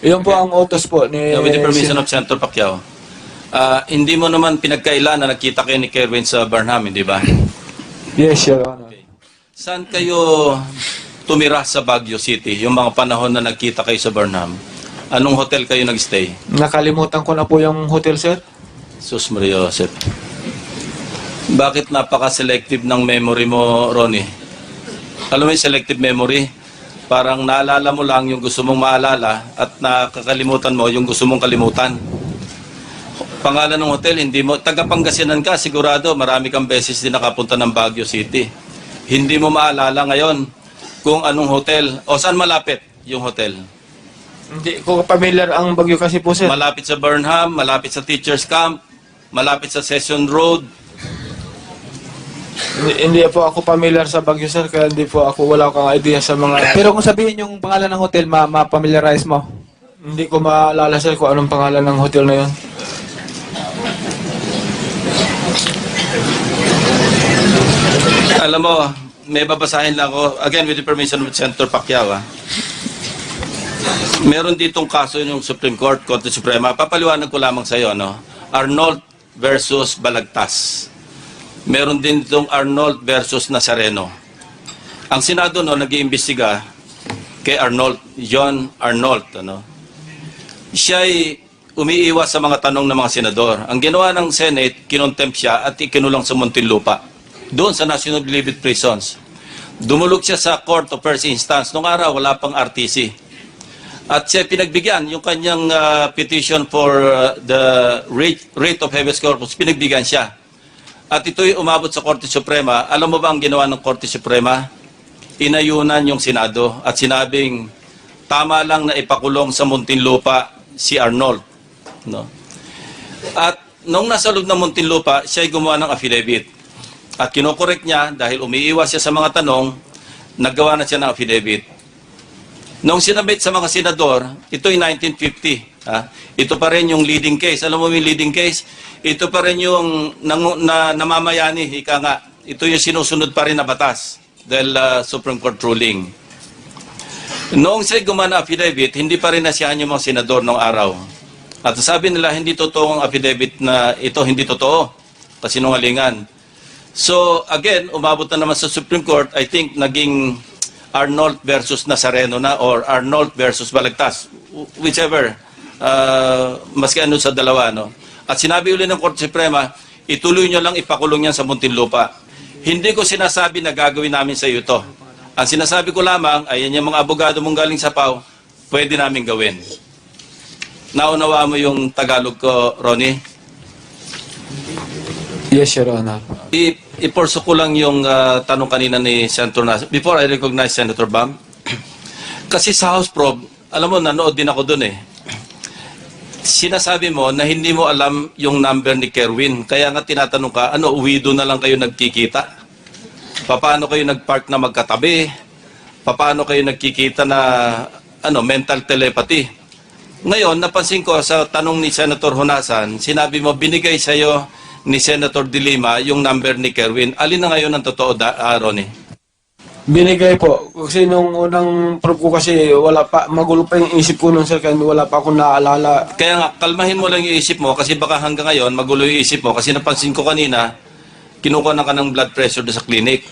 Yun po ang utos po ni... Uh, with the permission of Senator Pacquiao, ah, hindi mo naman pinagkailan na nakita kayo ni Kerwin sa Burnham, hindi ba? Yes, Your Honor. Saan kayo tumira sa Baguio City, yung mga panahon na nagkita kayo sa Burnham? Anong hotel kayo nagstay? Nakalimutan ko na po yung hotel, sir. Sus Maria Joseph. Bakit napaka-selective ng memory mo, Ronnie? Alam mo yung selective memory? Parang naalala mo lang yung gusto mong maalala at nakakalimutan mo yung gusto mong kalimutan. Pangalan ng hotel, hindi mo, taga Pangasinan ka, sigurado, marami kang beses din nakapunta ng Baguio City. Hindi mo maalala ngayon kung anong hotel, o saan malapit yung hotel. Hindi ko familiar ang bagyo kasi po, sir. Malapit sa Burnham, malapit sa Teachers Camp, malapit sa Session Road. Hindi, hindi po ako familiar sa bagyo, sir. Kaya hindi po ako, wala akong idea sa mga... Pero kung sabihin yung pangalan ng hotel, ma- ma-familiarize mo. Hindi ko maalala, sir, kung anong pangalan ng hotel na yun. Alam mo, may babasahin lang ako, again with the permission of Senator Pacquiao. ah. Meron ditong kaso yung Supreme Court, Korte Suprema. Papaliwanag ko lamang sa iyo, no? Arnold versus Balagtas. Meron din ditong Arnold versus Nazareno. Ang Senado no, nag-iimbestiga kay Arnold, John Arnold, ano? Siya'y umiiwas sa mga tanong ng mga senador. Ang ginawa ng Senate, kinontempt siya at ikinulong sa Muntinlupa. Doon sa National Believed Prisons. Dumulog siya sa Court of First Instance. Nung araw, wala pang RTC. At siya pinagbigyan, yung kanyang ah, petition for ah, the rate, rate of habeas corpus, pinagbigyan siya. At ito'y umabot sa Korte Suprema. Alam mo ba ang ginawa ng Korte Suprema? Inayunan yung Senado at sinabing tama lang na ipakulong sa Muntinlupa si Arnold. No? At nung nasa loob ng Muntinlupa, siya ay gumawa ng affidavit. At kinokorek niya dahil umiiwas siya sa mga tanong, naggawa na siya ng affidavit. Nung sinabit sa mga senador, ito'y 1950. Ha? Ito pa rin yung leading case. Alam mo yung leading case? Ito pa rin yung nang, na, namamayani, ika nga. Ito yung sinusunod pa rin na batas dahil ah, Supreme Court ruling. Noong siya gumana affidavit, hindi pa rin nasiyahan yung mga senador noong araw. At sabi nila, hindi totoo ang affidavit na ito, hindi totoo. Kasinungalingan. So, again, umabot na naman sa Supreme Court, I think naging Arnold versus Nazareno na or Arnold versus Balagtas. Wh- Whichever. Uh, maski ano sa dalawa, no? At sinabi uli ng Korte Suprema, ituloy nyo lang ipakulong yan sa Muntinlupa. Hindi ko sinasabi na gagawin namin sa iyo to. Ang sinasabi ko lamang, ayan yung mga abogado mong galing sa PAW, pwede namin gawin. Naunawa mo yung Tagalog ko, Ronnie? Yes, Your Honor. I- Iporso ko lang yung ah, tanong kanina ni Senator Nas. Before I recognize Senator Bam, kasi sa House Prob, alam mo, nanood din ako doon eh. Sinasabi mo na hindi mo alam yung number ni Kerwin. Kaya nga tinatanong ka, ano, uwi doon na lang kayo nagkikita? Paano kayo nagpark na magkatabi? Paano kayo nagkikita na ano, mental telepathy? Ngayon, napansin ko sa tanong ni Senator Honasan, sinabi mo, binigay sa'yo ni Senator De Lima yung number ni Kerwin. Alin na ngayon ang totoo, da, ah, Ronnie? Binigay po. Kasi nung unang proof ko kasi wala pa, magulo pa yung isip ko nun, sir, kaya wala pa akong naalala. Kaya nga, kalmahin mo lang yung isip mo kasi baka hanggang ngayon magulo yung isip mo kasi napansin ko kanina, kinukuha na ka ng blood pressure sa clinic.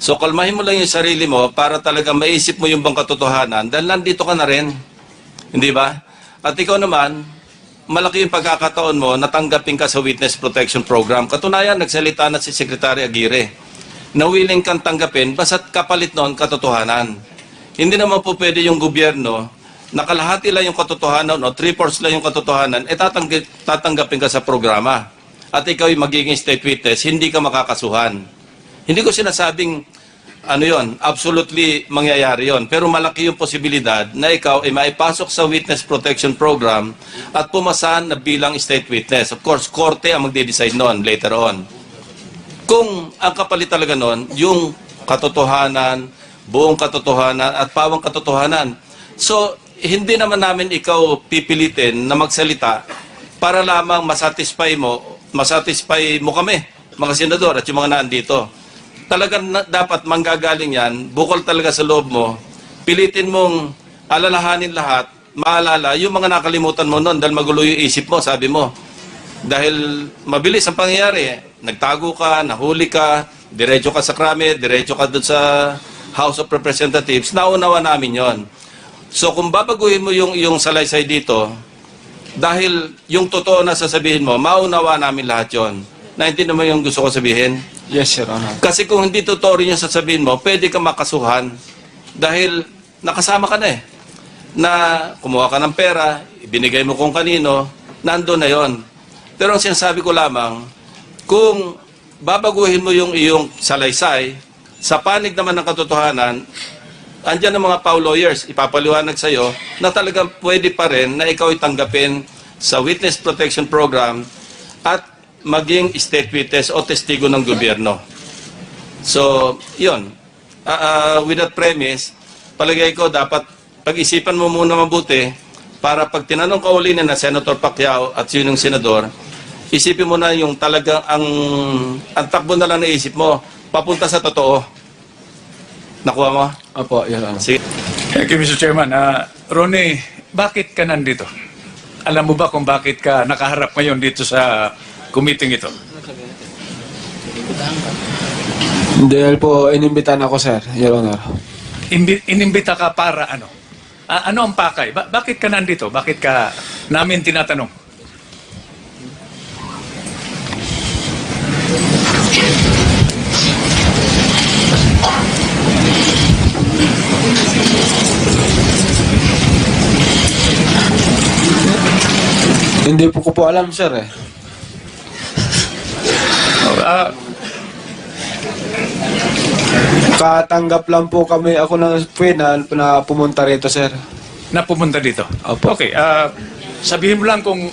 So kalmahin mo lang yung sarili mo para talaga maisip mo yung bang katotohanan dahil nandito ka na rin. Hindi ba? At ikaw naman, malaki yung pagkakataon mo na tanggapin ka sa Witness Protection Program. Katunayan, nagsalita na si Secretary Aguirre na willing kang tanggapin basta't kapalit noon katotohanan. Hindi naman po pwede yung gobyerno na kalahati lang yung katotohanan o three-fourths lang yung katotohanan, eh tatanggi- tatanggapin ka sa programa. At ikaw yung magiging state witness, hindi ka makakasuhan. Hindi ko sinasabing ano yon, absolutely mangyayari yon. Pero malaki yung posibilidad na ikaw ay maipasok sa witness protection program at pumasan na bilang state witness. Of course, korte ang magde-decide noon later on. Kung ang kapalit talaga noon, yung katotohanan, buong katotohanan at pawang katotohanan. So, hindi naman namin ikaw pipilitin na magsalita para lamang masatisfy mo, masatisfy mo kami, mga senador at yung mga nandito. Talagang na, dapat manggagaling yan, bukol talaga sa loob mo, pilitin mong alalahanin lahat maalala yung mga nakalimutan mo noon dahil magulo yung isip mo, sabi mo. Dahil mabilis ang pangyayari. Nagtago ka, nahuli ka, diretso ka sa krame, diretso ka doon sa House of Representatives. Naunawa namin yon. So kung babaguhin mo yung, yung salaysay dito, dahil yung totoo na sasabihin mo, maunawa namin lahat yon. Naintindihan mo yung gusto ko sabihin? Yes, Your Honor. Kasi kung hindi totoo rin yung sasabihin mo, pwede ka makasuhan dahil nakasama ka na eh. Na kumuha ka ng pera, ibinigay mo kung kanino, nando na yon. Pero ang sinasabi ko lamang, kung babaguhin mo yung iyong salaysay, sa panig naman ng katotohanan, andyan ang mga PAW lawyers, ipapaliwanag sa'yo, na talagang pwede pa rin na ikaw itanggapin sa Witness Protection Program at maging state witness o testigo ng gobyerno. So, yun. Ah, ah, with that premise, palagay ko dapat pag-isipan mo muna mabuti para pag tinanong ka uli na Senator Pacquiao at yun yung senador, isipin mo na yung talagang ang, ang takbo na lang na isip mo, papunta sa totoo. Nakuha mo? Opo, Your Honor. Sige. Thank you, Mr. Chairman. Ah, Ronnie, bakit ka nandito? Alam mo ba kung bakit ka nakaharap ngayon dito sa committee ito? Dahil po, inimbitan ako, sir, Your Honor. Imbi- inimbita ka para ano? Ah, ano ang pakay? Ba- bakit ka nandito? Bakit ka namin tinatanong? Hindi po ko po alam, sir, eh. Ah, Katanggap lang po kami, ako na na, na pumunta rito, sir. na pumunta dito. Opo. Okay, ah, sabihin mo lang kung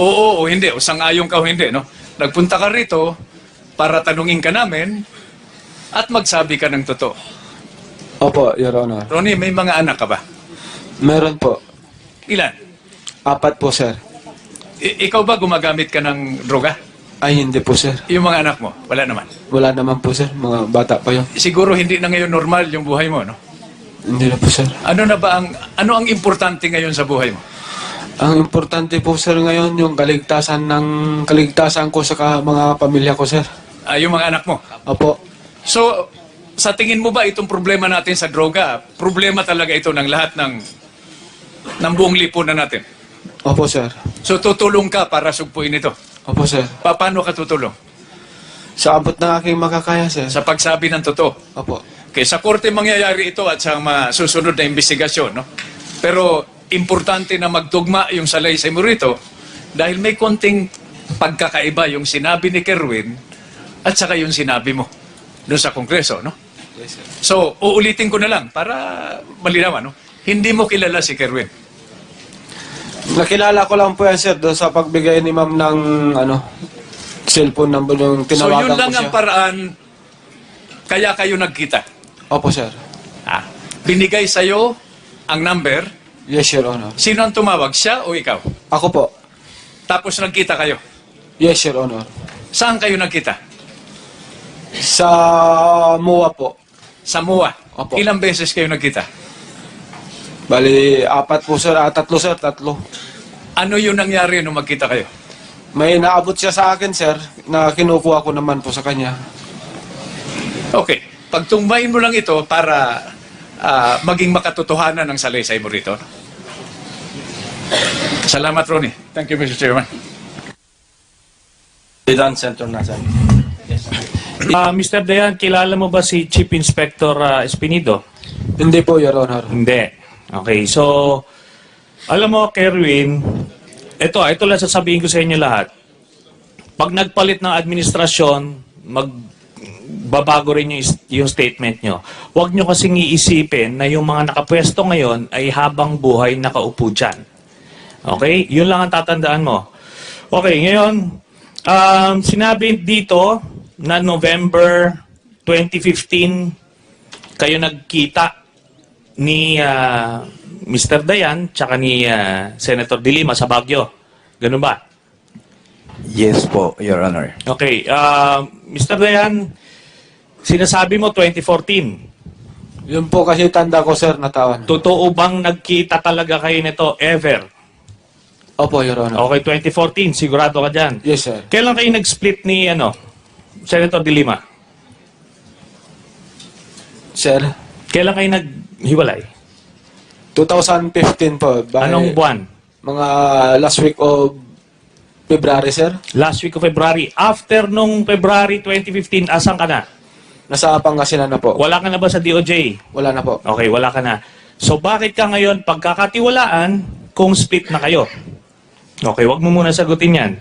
oo o hindi, o sangayon ka o hindi, no? Nagpunta ka rito para tanungin ka namin at magsabi ka ng totoo. Opo, Your Honor. Ronnie, may mga anak ka ba? Meron po. Ilan? Apat po, sir. I- ikaw ba gumagamit ka ng droga? Ay, hindi po, sir. Yung mga anak mo, wala naman. Wala naman po, sir. Mga bata pa yun. Siguro hindi na ngayon normal yung buhay mo, no? Hindi na po, sir. Ano na ba ang ano ang importante ngayon sa buhay mo? Ang importante po, sir, ngayon, yung kaligtasan ng kaligtasan ko sa ka- mga pamilya ko, sir. Ah, yung mga anak mo. Opo. So, sa tingin mo ba itong problema natin sa droga, problema talaga ito ng lahat ng ng buong lipunan natin? Opo, sir. So, tutulong ka para sugpuin ito. Opo, sir. Pa- Paano ka tutulong? Sa abot ng aking makakaya, sir. Sa pagsabi ng totoo. Opo. Okay, sa korte mangyayari ito at sa mga susunod na investigasyon, no? Pero importante na magtugma yung salaysay mo rito dahil may konting pagkakaiba yung sinabi ni Kerwin at saka yung sinabi mo doon sa Kongreso, no? So, uulitin ko na lang para malinawan, no? Hindi mo kilala si Kerwin. Nakilala ko lang po yan, sir, doon sa pagbigay ni ma'am ng, ano, cellphone number yung So, tinawagan yun lang ko siya. ang paraan kaya kayo nagkita. Opo, sir. Ah, binigay sa'yo ang number. Yes, Your Honor. Sino ang tumawag? Siya o ikaw? Ako po. Tapos nagkita kayo. Yes, Your Honor. Saan kayo nagkita? Sa MUA po. Sa MUA. Opo. Ilang beses kayo nagkita? Bali, apat po, sir. Ah, tatlo, sir. Tatlo. Ano yung nangyari nung magkita kayo? May naabot siya sa akin, sir, na kinukuha ko naman po sa kanya. Okay. Pagtungbayin mo lang ito para ah, maging makatotohanan ng salaysay mo rito. Salamat, Ronnie. Thank you, Mr. Chairman. Bidan Center Nasan. Ah, Mr. Dayan, kilala mo ba si Chief Inspector ah, Espinido? Hindi po, Your Honor. Hindi. Okay, so alam mo, Kerwin, ito, ito lang sasabihin ko sa inyo lahat. Pag nagpalit ng administrasyon, magbabago rin yung, yung statement nyo. Huwag nyo kasing iisipin na yung mga nakapwesto ngayon ay habang buhay nakaupo dyan. Okay? Yun lang ang tatandaan mo. Okay, ngayon, um, sinabi dito na November 2015 kayo nagkita ni ah, Mr. Dayan tsaka ni ah, Senator De Lima sa Baguio. Ganun ba? Yes po, Your Honor. Okay. ah, Mr. Dayan, sinasabi mo 2014. Yun po kasi tanda ko, sir, na taon. Totoo bang nagkita talaga kayo nito ever? Opo, Your Honor. Okay, 2014, sigurado ka dyan. Yes, sir. Kailan kayo nag-split ni ano, Senator De Lima? Sir, Kailan kayo naghiwalay? 2015 po. By Anong buwan? Mga last week of February, sir. Last week of February. After nung February 2015, asan ka na? Nasa Pangasinan na po. Wala ka na ba sa DOJ? Wala na po. Okay, wala ka na. So bakit ka ngayon pagkakatiwalaan kung split na kayo? Okay, wag mo muna sagutin yan.